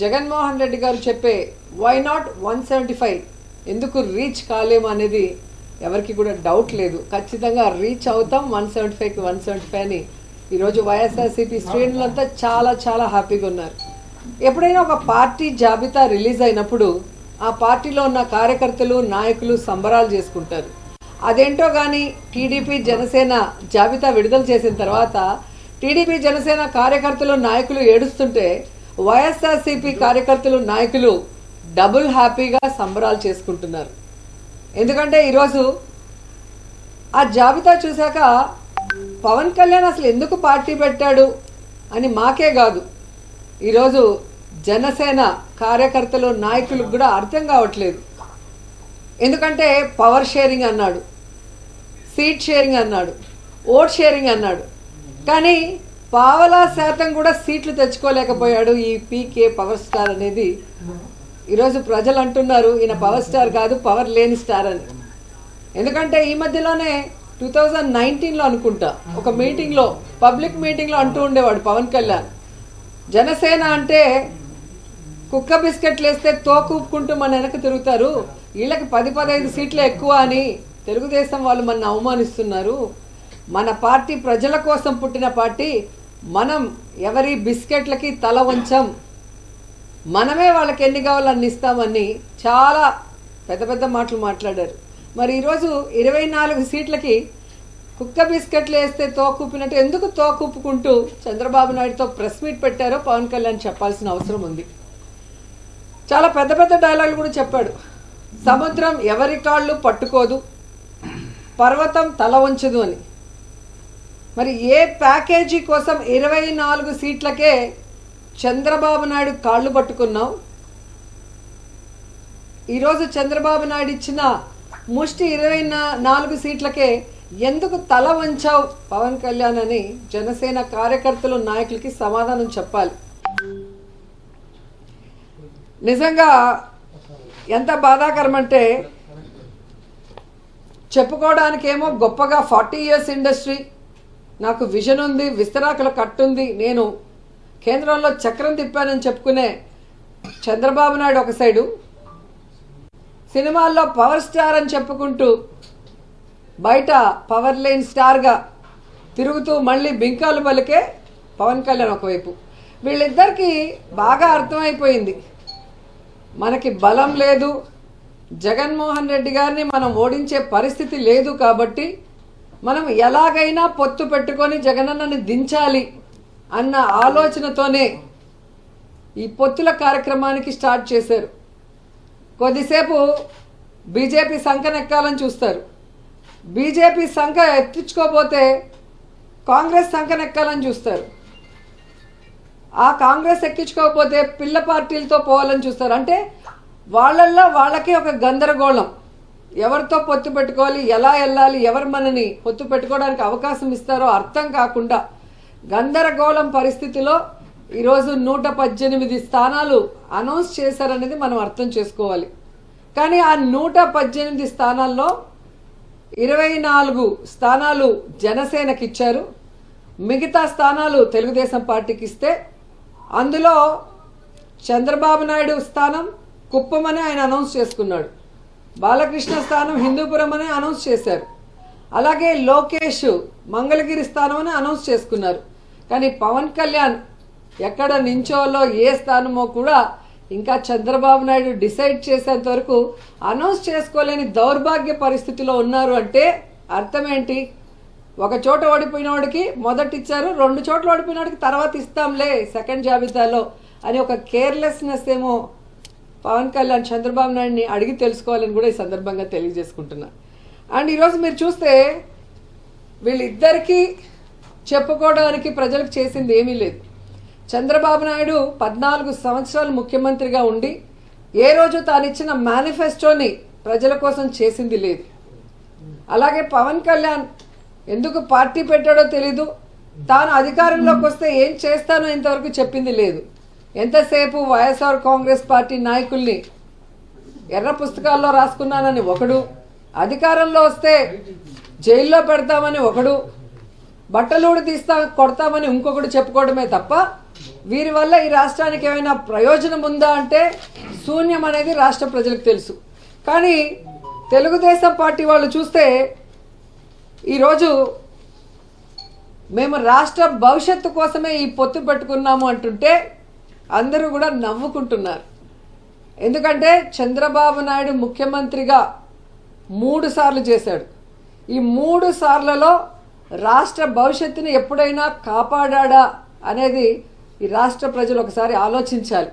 జగన్మోహన్ రెడ్డి గారు చెప్పే why not one seventy five ఎందుకు reach కాలేము అనేది ఎవరికి కూడా డౌట్ లేదు. ఖచ్చితంగా రీచ్ అవుతాం వన్ సెవెంటీ ఫైవ్కి వన్ సెవెంటీ ఫైవ్ అని. ఈరోజు వైఎస్ఆర్సీపీ శ్రేణులంతా చాలా చాలా హ్యాపీగా ఉన్నారు. ఎప్పుడైనా ఒక పార్టీ జాబితా రిలీజ్ అయినప్పుడు ఆ పార్టీలో ఉన్న కార్యకర్తలు నాయకులు సంబరాలు చేసుకుంటారు. అదేంటో కానీ టీడీపీ జనసేన జాబితా విడుదల చేసిన తర్వాత టీడీపీ జనసేన కార్యకర్తలు నాయకులు ఏడుస్తుంటే వైఎస్ఆర్సీపీ కార్యకర్తలు నాయకులు డబుల్ హ్యాపీగా సంబరాలు చేసుకుంటున్నారు. ఎందుకంటే ఈరోజు ఆ జాబితా చూశాక పవన్ కళ్యాణ్ అసలు ఎందుకు పార్టీ పెట్టాడు అని మాకే కాదు. ఈరోజు జనసేన కార్యకర్తలు నాయకులకు కూడా అర్థం కావట్లేదు. ఎందుకంటే పవర్ షేరింగ్ అన్నాడు సీట్ షేరింగ్ అన్నాడు ఓట్ షేరింగ్ అన్నాడు. కానీ పావలా శాతం కూడా సీట్లు తెచ్చుకోలేకపోయాడు ఈ పీకే పవర్ స్టార్ అనేది. ఈరోజు ప్రజలు అంటున్నారు ఈయన పవర్ స్టార్ కాదు పవర్ లేని స్టార్ అని. ఎందుకంటే ఈ మధ్యలోనే టూ థౌజండ్ నైన్టీన్లో అనుకుంటా ఒక మీటింగ్లో పబ్లిక్ మీటింగ్లో అంటూ ఉండేవాడు పవన్ కళ్యాణ్. జనసేన అంటే కుక్క బిస్కెట్లు వేస్తే తోకూపుకుంటూ మన వెనక తిరుగుతారు వీళ్ళకి పది పదహైదు సీట్లు ఎక్కువ అని తెలుగుదేశం వాళ్ళు మన అవమానిస్తున్నారు. మన పార్టీ ప్రజల కోసం పుట్టిన పార్టీ మనం ఎవరి బిస్కెట్లకి తల వంచం. మనమే వాళ్ళకి ఎన్ని కావాలో అన్ని ఇస్తామని చాలా పెద్ద పెద్ద మాటలు మాట్లాడారు. మరి ఈరోజు ఇరవై నాలుగు సీట్లకి కుక్క బిస్కెట్లు వేస్తే తోకూపినట్టు ఎందుకు తోకూపుకుంటూ చంద్రబాబు నాయుడుతో ప్రెస్ మీట్ పెట్టారో పవన్ కళ్యాణ్ చెప్పాల్సిన అవసరం ఉంది. చాలా పెద్ద పెద్ద డైలాగులు కూడా చెప్పాడు. సముద్రం ఎవరి కాళ్ళు పట్టుకోదు పర్వతం తల వంచదు అని. మరి ఏ ప్యాకేజీ కోసం ఇరవై నాలుగు సీట్లకే చంద్రబాబు నాయుడు కాళ్ళు పట్టుకున్నాం ఈరోజు చంద్రబాబు నాయుడు ఇచ్చిన ముష్టి ఇరవై నాలుగు సీట్లకే ఎందుకు తల వంచావు? పవన్ కళ్యాణ్ అని జనసేన కార్యకర్తలు నాయకులకి సమాధానం చెప్పాలి. నిజంగా ఎంత బాధాకరం అంటే చెప్పుకోవడానికేమో గొప్పగా ఫార్టీ ఇయర్స్ ఇండస్ట్రీ నాకు విజన్ ఉంది విస్తరాకుల కట్టుంది నేను కేంద్రంలో చక్రం తిప్పానని చెప్పుకునే చంద్రబాబు నాయుడు ఒక సైడు సినిమాల్లో పవర్ స్టార్ అని చెప్పుకుంటూ బయట పవర్ లేని స్టార్గా తిరుగుతూ మళ్ళీ బింకాలు పలికే పవన్ కళ్యాణ్ ఒకవైపు. వీళ్ళిద్దరికీ బాగా అర్థమైపోయింది. మనకి బలం లేదు. జగన్మోహన్ రెడ్డి గారిని మనం ఓడించే పరిస్థితి లేదు కాబట్టి మనం ఎలాగైనా పొత్తు పెట్టుకొని జగనన్నని దించాలి అన్న ఆలోచనతోనే ఈ పొత్తుల కార్యక్రమానికి స్టార్ట్ చేశారు. కొద్దిసేపు బీజేపీ సంఖనెక్కాలని చూస్తారు. బీజేపీ సంఖ ఎత్తించుకోపోతే కాంగ్రెస్ సంఖనెక్కాలని చూస్తారు. ఆ కాంగ్రెస్ ఎక్కించుకోకపోతే పిల్ల పార్టీలతో పోవాలని చూస్తారు. అంటే వాళ్ళల్లో వాళ్ళకి ఒక గందరగోళం. ఎవరితో పొత్తు పెట్టుకోవాలి ఎలా వెళ్ళాలి ఎవరు మనని పొత్తు పెట్టుకోవడానికి అవకాశం ఇస్తారో అర్థం కాకుండా గందరగోళం పరిస్థితిలో ఈరోజు నూట పద్దెనిమిది స్థానాలు అనౌన్స్ చేశారనేది మనం అర్థం చేసుకోవాలి. కానీ ఆ నూట పద్దెనిమిది స్థానాల్లో ఇరవై నాలుగు స్థానాలు జనసేనకి ఇచ్చారు. మిగతా స్థానాలు తెలుగుదేశం పార్టీకి ఇస్తే అందులో చంద్రబాబు నాయుడు స్థానం కుప్పమని ఆయన అనౌన్స్ చేసుకున్నాడు. బాలకృష్ణ స్థానం హిందూపురం అని అనౌన్స్ చేశారు. అలాగే లోకేష్ మంగళగిరి స్థానం అని అనౌన్స్ చేసుకున్నారు. కానీ పవన్ కళ్యాణ్ ఎక్కడ నించోలో ఏ స్థానమో కూడా ఇంకా చంద్రబాబు నాయుడు డిసైడ్ చేసేంత వరకు అనౌన్స్ చేసుకోలేని దౌర్భాగ్య పరిస్థితిలో ఉన్నారు అంటే అర్థం ఏంటి ఒక చోట ఓడిపోయిన వాడికి మొదట ఇచ్చారు రెండు చోట్ల ఓడిపోయిన వాడికి తర్వాత ఇస్తాంలే సెకండ్ జాబితాలో అని ఒక కేర్లెస్నెస్ ఏమో పవన్ కళ్యాణ్ చంద్రబాబు నాయుడిని అడిగి తెలుసుకోవాలని కూడా ఈ సందర్భంగా తెలియజేసుకుంటున్నా. అండ్ ఈరోజు మీరు చూస్తే వీళ్ళిద్దరికీ చెప్పుకోవడానికి ప్రజలకు చేసింది ఏమీ లేదు. చంద్రబాబు నాయుడు పద్నాలుగు సంవత్సరాలు ముఖ్యమంత్రిగా ఉండి ఏ రోజు తాను ఇచ్చిన మేనిఫెస్టోని ప్రజల కోసం చేసింది లేదు. అలాగే పవన్ కళ్యాణ్ ఎందుకు పార్టీ పెట్టాడో తెలీదు. తాను అధికారంలోకి వస్తే ఏం చేస్తానో ఇంతవరకు చెప్పింది లేదు. ఎంతసేపు వైఎస్ఆర్ కాంగ్రెస్ పార్టీ నాయకుల్ని ఎర్ర పుస్తకాల్లో రాసుకున్నానని ఒకడు అధికారంలో వస్తే జైల్లో పెడతామని ఒకడు బట్టలు తీస్తా కొడతామని ఇంకొకడు చెప్పుకోవడమే తప్ప వీరి వల్ల ఈ రాష్ట్రానికి ఏమైనా ప్రయోజనం ఉందా అంటే శూన్యం అనేది రాష్ట్ర ప్రజలకు తెలుసు. కానీ తెలుగుదేశం పార్టీ వాళ్ళు చూస్తే ఈరోజు మేము రాష్ట్ర భవిష్యత్తు కోసమే ఈ పొత్తు పెట్టుకున్నాము అంటుంటే అందరూ కూడా నవ్వుకుంటున్నారు. ఎందుకంటే చంద్రబాబు నాయుడు ముఖ్యమంత్రిగా మూడు సార్లు చేశాడు. ఈ మూడు సార్లలో రాష్ట్ర భవిష్యత్తుని ఎప్పుడైనా కాపాడా అనేది ఈ రాష్ట్ర ప్రజలు ఒకసారి ఆలోచించాలి.